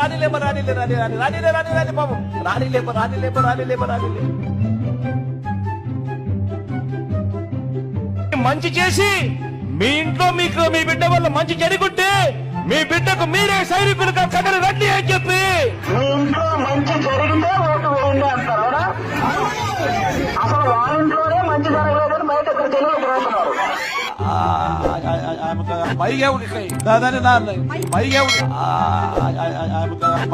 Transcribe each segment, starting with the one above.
రానిలేప రానిలే రాని రాని రానిలే రాని రాని బాబు. రానిలేప రానిలేప రానిలేప రానిలే మంచి చేసి మీ ఇంట్లో మీకు మీ బిడ్డ వల్ల మంచి జరుగుంటే మీ బిడ్డకు మీరే సైనికులుగా కథలు రండి అని చెప్పి. మీ ఇంట్లో మంచి జరిగిందే ఓటు వేయండి అంటారు? అసలు వాళ్ళ ఇంట్లోనే మంచి జరగలేదని బయట తెలియదు మైగే ఉడికాయి దాదాని నాన్న మైగే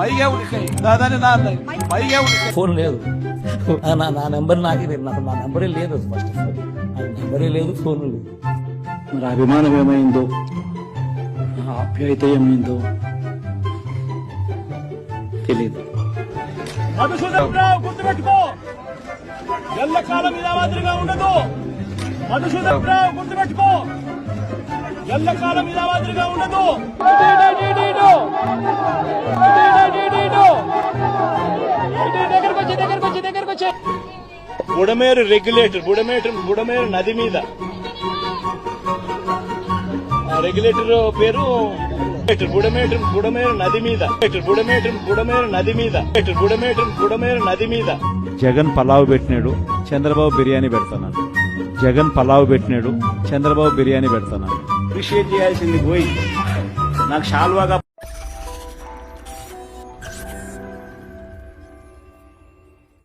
మైగే ఉడికాయి దాదాని నాన్న మైగే ఉడికాయి ఫోన్ లేదు. నా నా నెంబర్ నాకే లేదు. నాకు నా నెంబరే లేదు ఫస్ట్ నాకు నెంబరే లేదు ఫోన్ లేదు. మరి అభిమానం ఏమైందో? ఆప్యాయత ఏమైందో? తెలియదు గుర్తుపెట్టుకో. ఎల్లకాలం ఇలా మాదిరిగా ఉండదు. మధుసూదనరావు గుర్తుపెట్టుకో. ఎల్లకాలం ఇలా మాదిరిగా ఉండదు. బుడమేరు రెగ్యులేటర్ బుడమేటర్ బుడమేరు నది మీద. రెగ్యులేటర్ పేరు బుడమేటర్ బుడమేరు నది మీద. బుడమేటర్ బుడమేరు నది మీద. బుడమేటర్ బుడమేరు నది మీద. జగన్ పలావ్ పెట్టినాడు చంద్రబాబు బిర్యానీ పెడతాను జగన్ పలావ్ పెట్టినాడు చంద్రబాబు బిర్యానీ పెడతాను. అప్రిషియేట్ చేయాల్సింది పోయి. నాకు షాల్వాగా